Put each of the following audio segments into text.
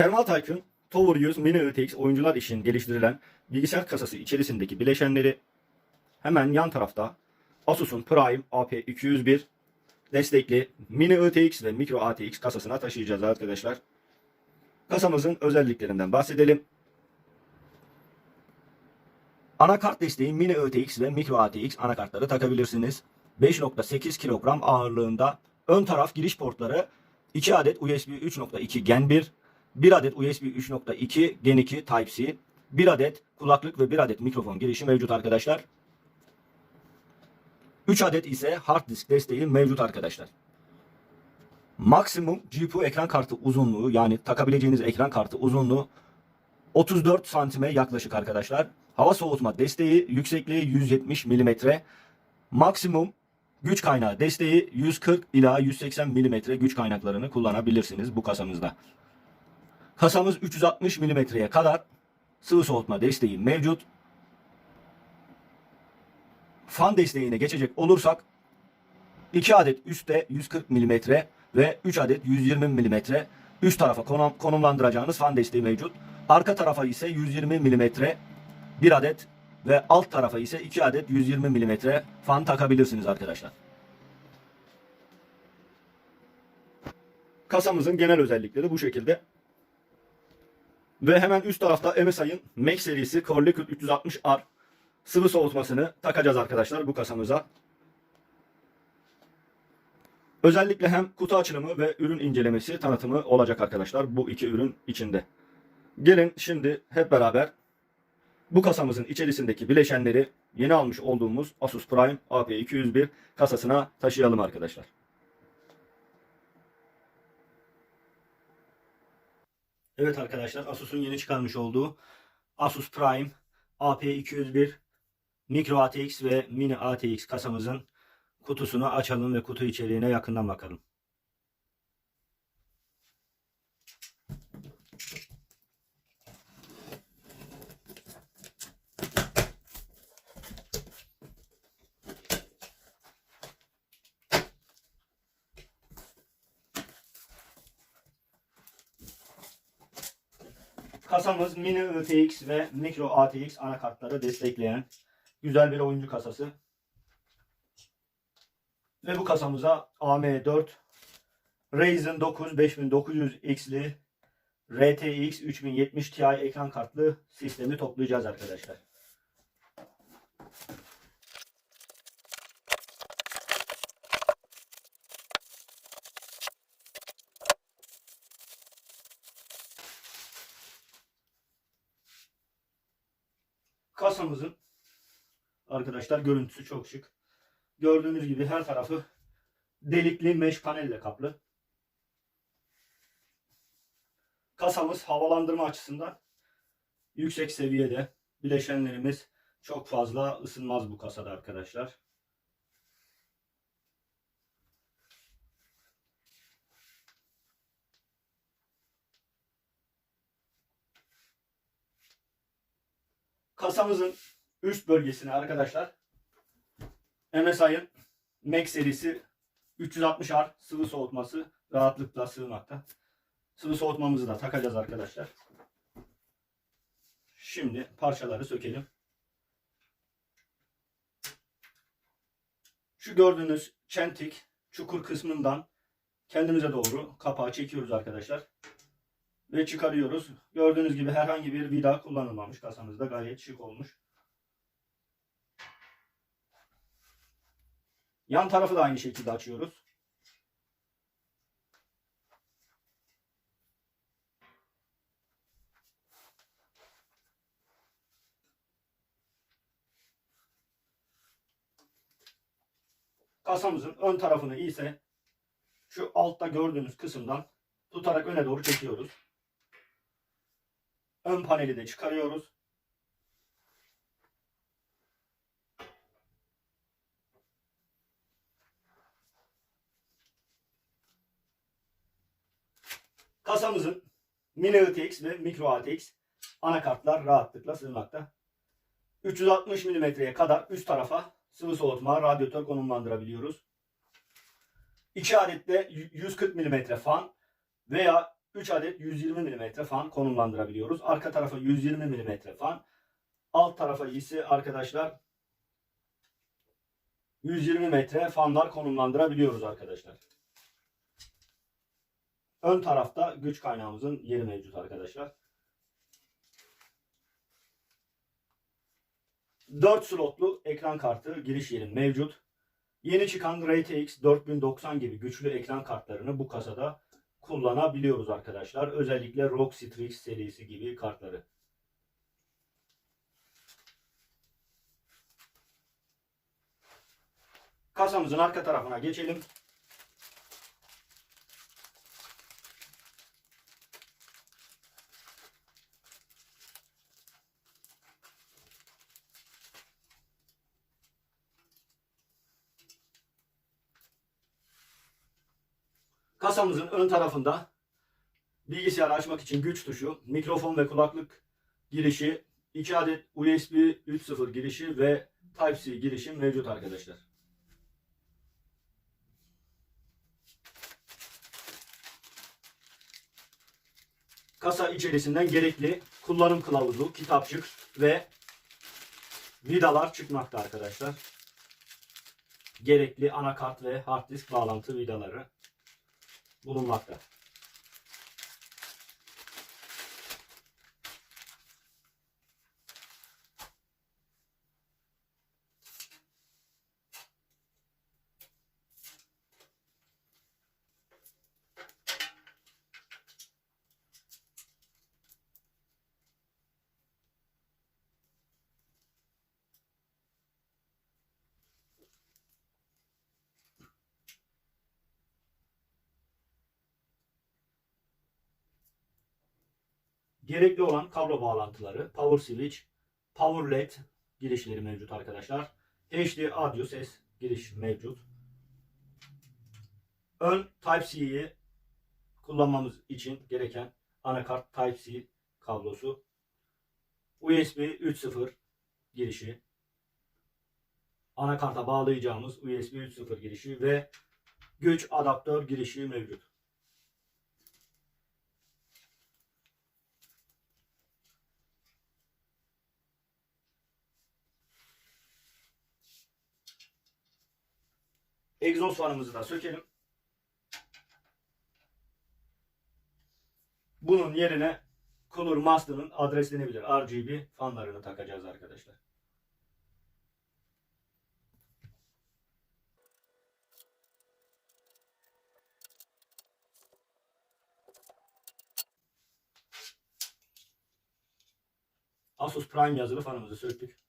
Thermal Tycoon Tower 100 Mini RTX oyuncular için geliştirilen bilgisayar kasası içerisindeki bileşenleri hemen yan tarafta Asus'un Prime AP201 destekli Mini RTX ve Micro ATX kasasına taşıyacağız arkadaşlar. Kasamızın özelliklerinden bahsedelim. Anakart desteği Mini RTX ve Micro ATX anakartları takabilirsiniz. 5.8 kilogram ağırlığında ön taraf giriş portları 2 adet USB 3.2 Gen 1, 1 adet USB 3.2 Gen 2 Type-C, 1 adet kulaklık ve 1 adet mikrofon girişi mevcut arkadaşlar. 3 adet ise hard disk desteği mevcut arkadaşlar. Maksimum GPU ekran kartı uzunluğu yani takabileceğiniz ekran kartı uzunluğu 34 santime yaklaşık arkadaşlar. Hava soğutma desteği yüksekliği 170 mm. Maksimum güç kaynağı desteği 140 ila 180 mm güç kaynaklarını kullanabilirsiniz bu kasamızda. Kasamız 360 mm'ye kadar sıvı soğutma desteği mevcut. Fan desteğine geçecek olursak 2 adet üstte 140 mm ve 3 adet 120 mm üst tarafa konum, konumlandıracağınız fan desteği mevcut. Arka tarafa ise 120 mm bir adet ve alt tarafa ise 2 adet 120 mm fan takabilirsiniz arkadaşlar. Kasamızın genel özellikleri bu şekilde. Ve hemen üst tarafta MSI'ın Max serisi Core Liquid 360R sıvı soğutmasını takacağız arkadaşlar bu kasamıza. Özellikle hem kutu açılımı ve ürün incelemesi tanıtımı olacak arkadaşlar bu iki ürün içinde. Gelin şimdi hep beraber bu kasamızın içerisindeki bileşenleri yeni almış olduğumuz Asus Prime AP201 kasasına taşıyalım arkadaşlar. Evet arkadaşlar Asus'un yeni çıkarmış olduğu Asus Prime AP201 Micro ATX ve Mini ATX kasamızın kutusunu açalım ve kutu içeriğine yakından bakalım. Kasamız Mini RTX ve Micro ATX anakartları destekleyen güzel bir oyuncu kasası. Ve bu kasamıza AM4 Ryzen 9 5900X'li RTX 3070 Ti ekran kartlı sistemi toplayacağız arkadaşlar. Kasamızın arkadaşlar görüntüsü çok şık. Gördüğünüz gibi her tarafı delikli mesh panelle kaplı. Kasamız havalandırma açısından yüksek seviyede. Bileşenlerimiz çok fazla ısınmaz bu kasada arkadaşlar. Kasamızın üst bölgesine arkadaşlar MSI'ın Max serisi 360R sıvı soğutması rahatlıkla sığmakta. Sıvı soğutmamızı da takacağız arkadaşlar. Şimdi parçaları sökelim. Şu gördüğünüz çentik çukur kısmından kendimize doğru kapağı çekiyoruz arkadaşlar. Ve çıkarıyoruz. Gördüğünüz gibi herhangi bir vida kullanılmamış. Kasamızda gayet şık olmuş. Yan tarafı da aynı şekilde açıyoruz. Kasamızın ön tarafını ise şu altta gördüğünüz kısımdan tutarak öne doğru çekiyoruz. Ön paneli de çıkarıyoruz. Kasamızın Mini ATX ve Micro ATX anakartlar rahatlıkla sığmakta. 360 mm'ye kadar üst tarafa sıvı soğutma, radyatör konumlandırabiliyoruz. 2 adet de 140 mm fan veya 3 adet 120 mm fan konumlandırabiliyoruz. Arka tarafa 120 mm fan. Alt tarafa ise arkadaşlar 120 metre fanlar konumlandırabiliyoruz arkadaşlar. Ön tarafta güç kaynağımızın yeri mevcut arkadaşlar. 4 slotlu ekran kartı giriş yeri mevcut. Yeni çıkan RTX 4090 gibi güçlü ekran kartlarını bu kasada kullanabiliyoruz arkadaşlar. Özellikle ROG Strix serisi gibi kartları. Kasamızın arka tarafına geçelim. Kasamızın ön tarafında bilgisayarı açmak için güç tuşu, mikrofon ve kulaklık girişi, 2 adet USB 3.0 girişi ve Type-C girişi mevcut arkadaşlar. Kasa içerisinden gerekli kullanım kılavuzu, kitapçık ve vidalar çıkmakta arkadaşlar. Gerekli anakart ve hard disk bağlantı vidaları bulunmakta. Gerekli olan kablo bağlantıları, power switch, power led girişleri mevcut arkadaşlar. HD audio ses giriş mevcut. Ön Type-C'yi kullanmamız için gereken anakart Type-C kablosu. USB 3.0 girişi. Anakarta bağlayacağımız USB 3.0 girişi ve güç adaptör girişi mevcut. Egzoz fanımızı da sökelim. Bunun yerine Cooler Master'ın adreslenebilir RGB fanlarını takacağız arkadaşlar. Asus Prime yazılı fanımızı söktük.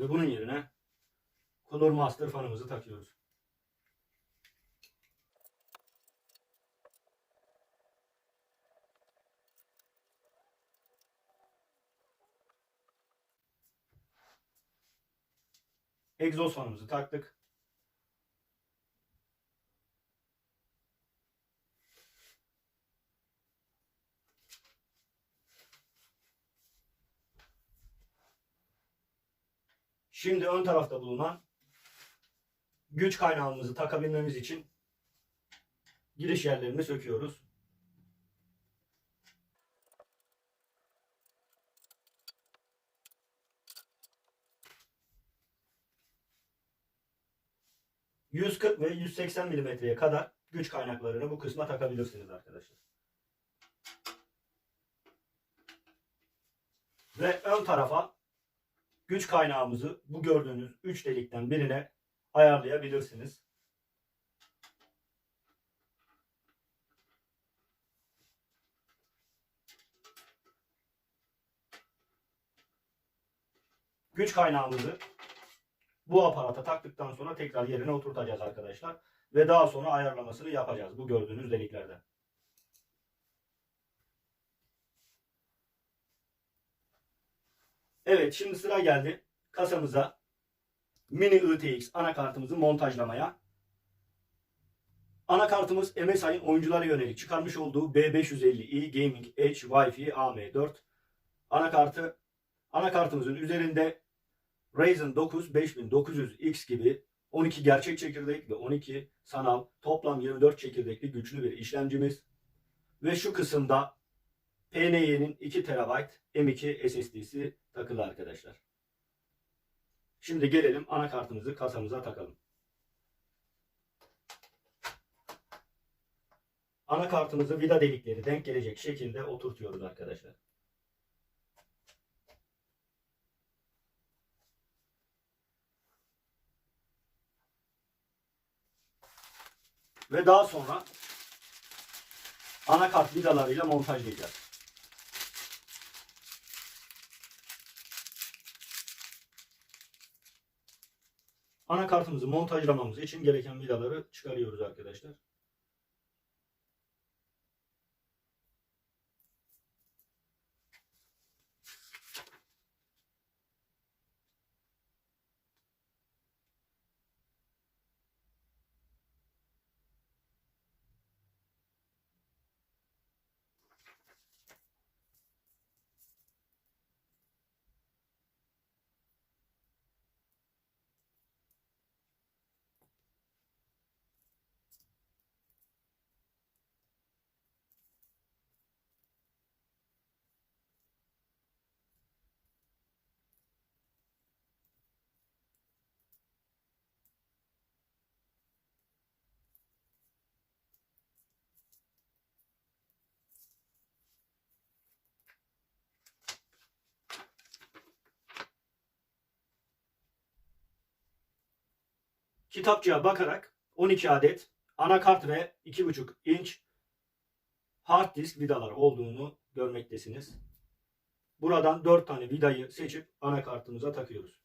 Ve bunun yerine Color Master fanımızı takıyoruz. Egzoz fanımızı taktık. Şimdi ön tarafta bulunan güç kaynağımızı takabilmemiz için giriş yerlerini söküyoruz. ...140 ve 180 milimetreye kadar güç kaynaklarını bu kısma takabilirsiniz arkadaşlar. Ve ön tarafa güç kaynağımızı bu gördüğünüz 3 delikten birine ayarlayabilirsiniz. Güç kaynağımızı bu aparata taktıktan sonra tekrar yerine oturtacağız arkadaşlar. Ve daha sonra ayarlamasını yapacağız bu gördüğünüz deliklerden. Evet şimdi sıra geldi kasamıza mini ITX anakartımızı montajlamaya. Anakartımız MSI'nin oyunculara yönelik çıkarmış olduğu B550i Gaming Edge Wi-Fi AM4 anakartı. Anakartımızın üzerinde Ryzen 9 5900X gibi 12 gerçek çekirdek ve 12 sanal toplam 24 çekirdekli güçlü bir işlemcimiz. Ve şu kısımda PNY'nin 2 TB M2 SSD'si takılı arkadaşlar. Şimdi gelelim anakartımızı kasamıza takalım. Anakartımızı vida delikleri denk gelecek şekilde oturtuyoruz arkadaşlar. Ve daha sonra anakart vidalarıyla montajlayacağız. Anakartımızı montajlamamız için gereken vidaları çıkarıyoruz arkadaşlar. Kitapçığa bakarak 12 adet anakart ve 2,5 inç hard disk vidalar olduğunu görmektesiniz. Buradan 4 tane vidayı seçip anakartımıza takıyoruz.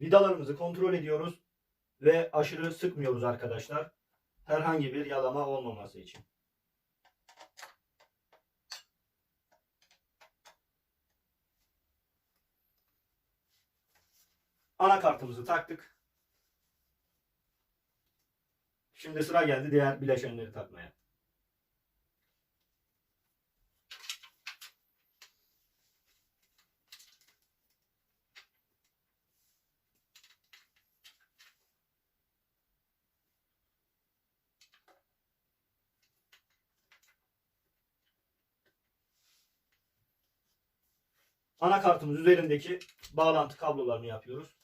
Vidalarımızı kontrol ediyoruz ve aşırı sıkmıyoruz arkadaşlar herhangi bir yalama olmaması için. Anakartımızı taktık. Şimdi sıra geldi diğer bileşenleri takmaya. Anakartımız üzerindeki bağlantı kablolarını yapıyoruz.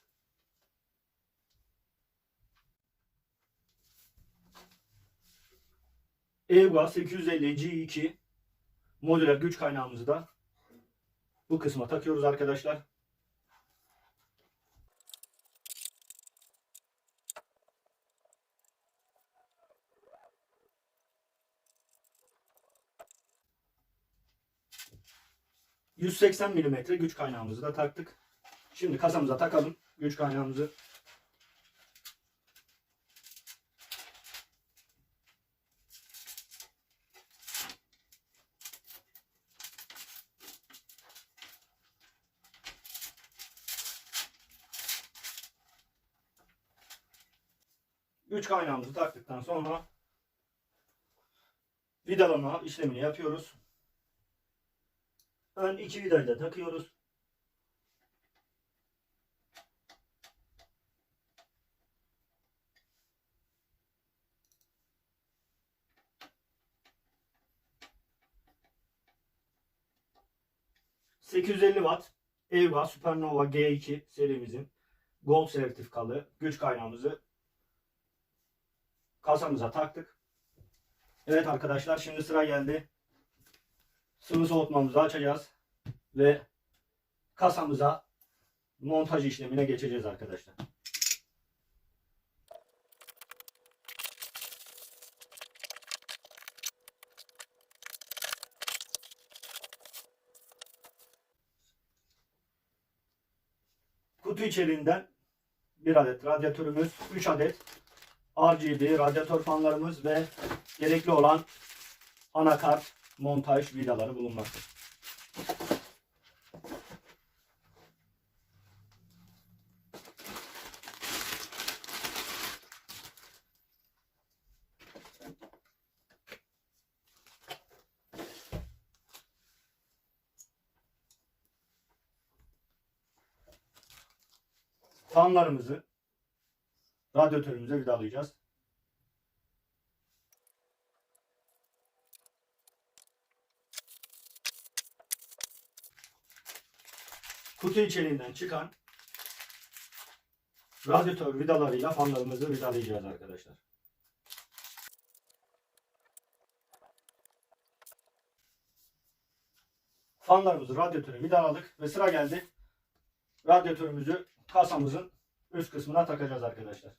EVGA 850 G2 modüler güç kaynağımızı da bu kısma takıyoruz arkadaşlar. ...180 mm güç kaynağımızı da taktık. Şimdi kasamıza takalım güç kaynağımızı. Güç kaynağımızı taktıktan sonra vidalama işlemini yapıyoruz. Ön iki vidayı da takıyoruz. ...850 watt EVGA Supernova G2 serimizin Gold sertifikalı güç kaynağımızı kasamıza taktık. Evet arkadaşlar şimdi sıra geldi. Sıvı soğutmamızı açacağız. Ve kasamıza montaj işlemine geçeceğiz arkadaşlar. Kutu içeriğinden bir adet radyatörümüz, 3 adet RGB radyatör fanlarımız ve gerekli olan anakart, montaj vidaları bulunmakta. Fanlarımızı radyatörümüze vidalayacağız. Kutu içeriğinden çıkan radyatör vidalarıyla fanlarımızı vidalayacağız arkadaşlar. Fanlarımızı radyatöre vidaladık ve sıra geldi. Radyatörümüzü kasamızın üst kısmına takacağız arkadaşlar.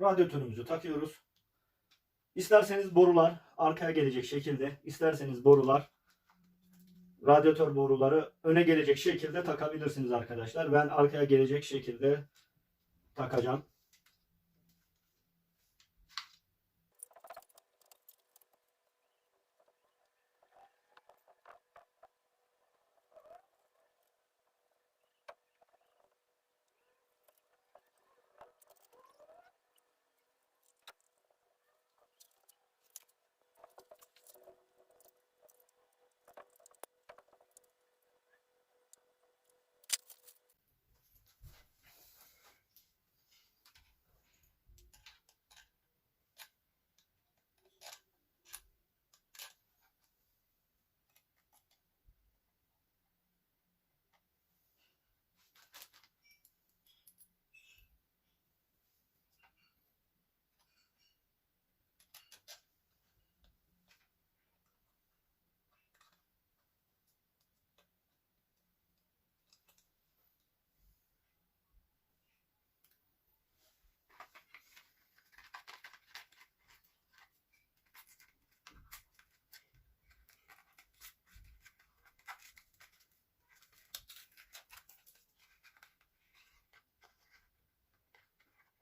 Radyatörümüzü takıyoruz. İsterseniz borular arkaya gelecek şekilde, isterseniz borular radyatör boruları öne gelecek şekilde takabilirsiniz arkadaşlar. Ben arkaya gelecek şekilde takacağım.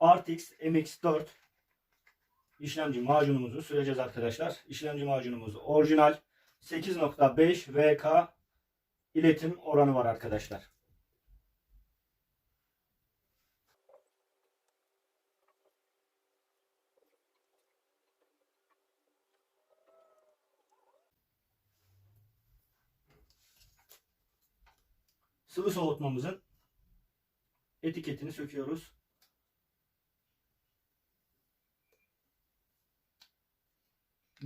RTX MX4 işlemci macunumuzu süreceğiz arkadaşlar. İşlemci macunumuz orijinal 8.5 VK iletim oranı var arkadaşlar. Sıvı soğutmamızın etiketini söküyoruz.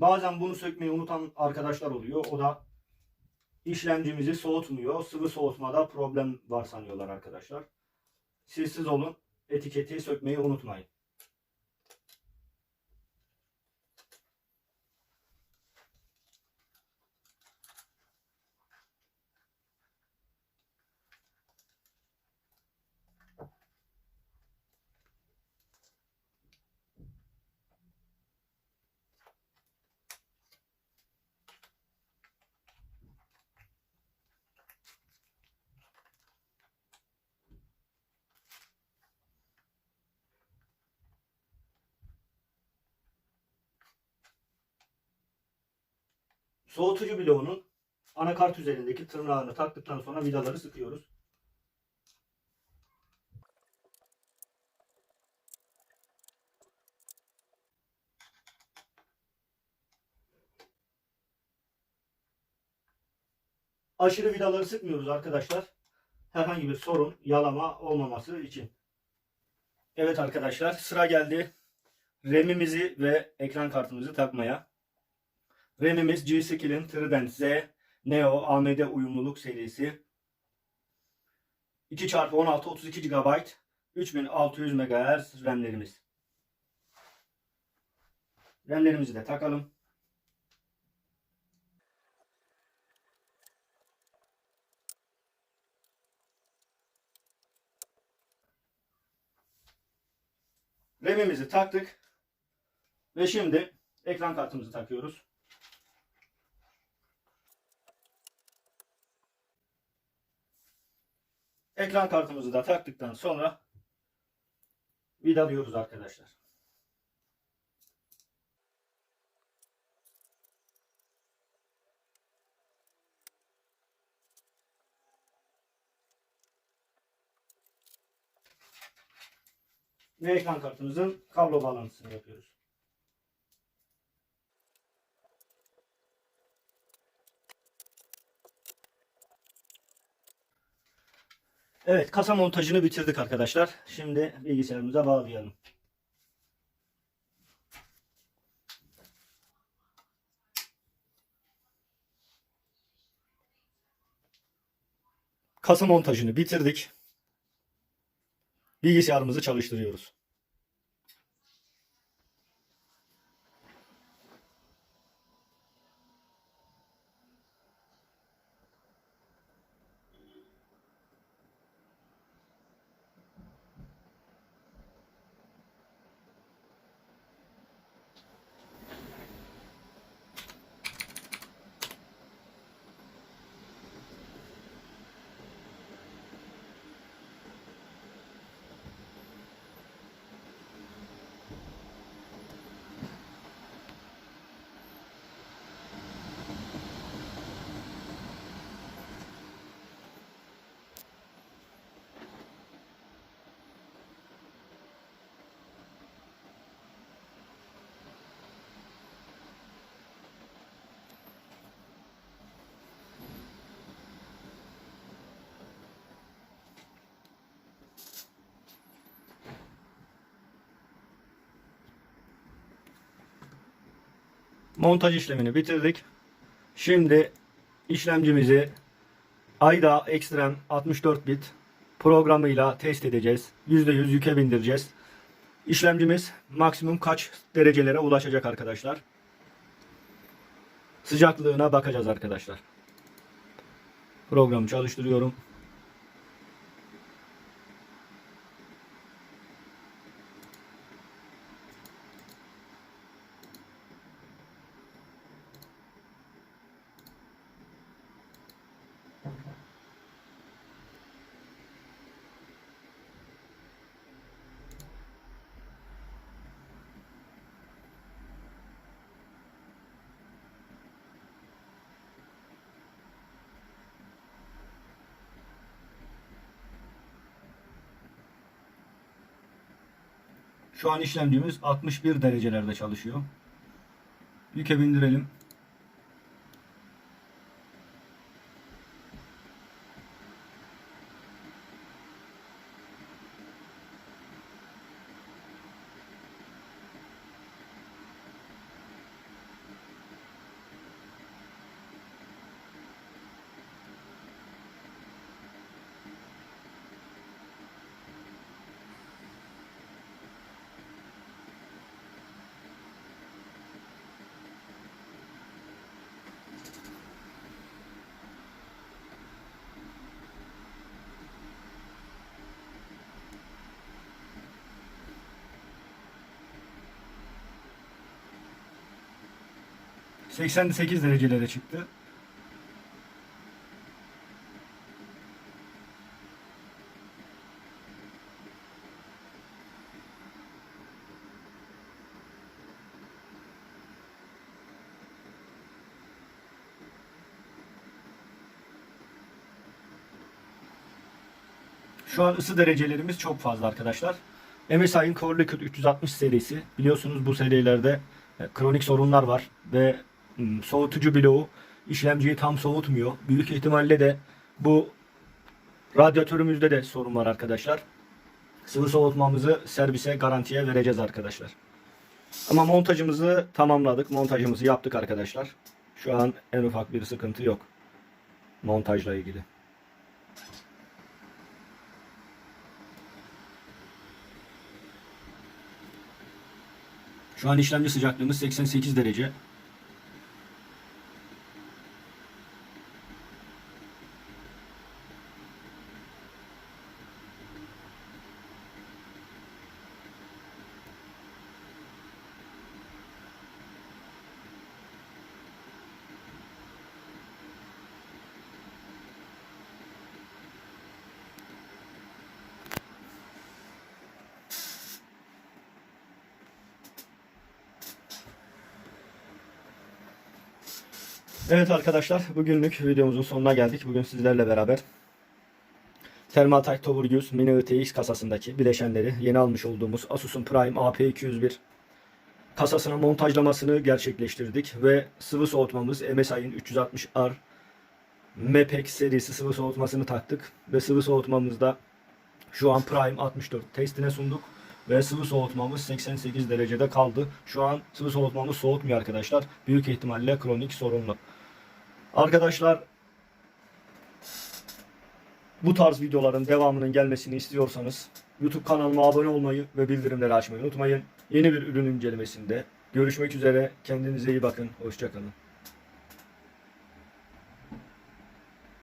Bazen bunu sökmeyi unutan arkadaşlar oluyor. O da işlemcimizi soğutmuyor. Sıvı soğutmada problem var sanıyorlar arkadaşlar. Siz siz olun. Etiketi sökmeyi unutmayın. Soğutucu bloğunun anakart üzerindeki tırnağını taktıktan sonra vidaları sıkıyoruz. Aşırı vidaları sıkmıyoruz arkadaşlar. Herhangi bir sorun, yalama olmaması için. Evet arkadaşlar sıra geldi. RAM'imizi ve ekran kartımızı takmaya. RAM'imiz G-Skill'in Trident Z Neo AMD uyumluluk serisi. 2x16 32 GB 3600 MHz RAM'lerimiz. RAM'lerimizi de takalım. RAM'imizi taktık. Ve şimdi ekran kartımızı takıyoruz. Ekran kartımızı da taktıktan sonra vidalıyoruz arkadaşlar. Ve ekran kartımızın kablo bağlantısını yapıyoruz. Evet kasa montajını bitirdik arkadaşlar. Şimdi bilgisayarımıza bağlayalım. Kasa montajını bitirdik. Bilgisayarımızı çalıştırıyoruz. Montaj işlemini bitirdik. Şimdi işlemcimizi AIDA Extreme 64 bit programıyla test edeceğiz. %100 yüke bindireceğiz. İşlemcimiz maksimum kaç derecelere ulaşacak arkadaşlar? Sıcaklığına bakacağız arkadaşlar. Programı çalıştırıyorum. Şu an işlemcimiz 61 derecelerde çalışıyor. Yüke bindirelim. ...88 derecelere çıktı. Şu an ısı derecelerimiz çok fazla arkadaşlar. MSI'ın Core Liquid 360 serisi. Biliyorsunuz bu serilerde e, kronik sorunlar var ve soğutucu bloğu işlemciyi tam soğutmuyor. Büyük ihtimalle de bu radyatörümüzde de sorun var arkadaşlar. Sıvı soğutmamızı servise garantiye vereceğiz arkadaşlar. Ama montajımızı tamamladık. Montajımızı yaptık arkadaşlar. Şu an en ufak bir sıkıntı yok. Montajla ilgili. Şu an işlemci sıcaklığımız 88 derece. Evet arkadaşlar bugünlük videomuzun sonuna geldik. Bugün sizlerle beraber Thermaltake Tower 100 Mini ITX kasasındaki bileşenleri yeni almış olduğumuz Asus'un Prime AP201 kasasına montajlamasını gerçekleştirdik ve sıvı soğutmamız MSI'nin 360R MEPEX serisi sıvı soğutmasını taktık ve sıvı soğutmamızda şu an Prime 64 testine sunduk ve sıvı soğutmamız 88 derecede kaldı. Şu an sıvı soğutmamız soğutmuyor arkadaşlar. Büyük ihtimalle kronik sorunlu. Arkadaşlar bu tarz videoların devamının gelmesini istiyorsanız YouTube kanalıma abone olmayı ve bildirimleri açmayı unutmayın. Yeni bir ürün incelemesinde görüşmek üzere. Kendinize iyi bakın. Hoşçakalın.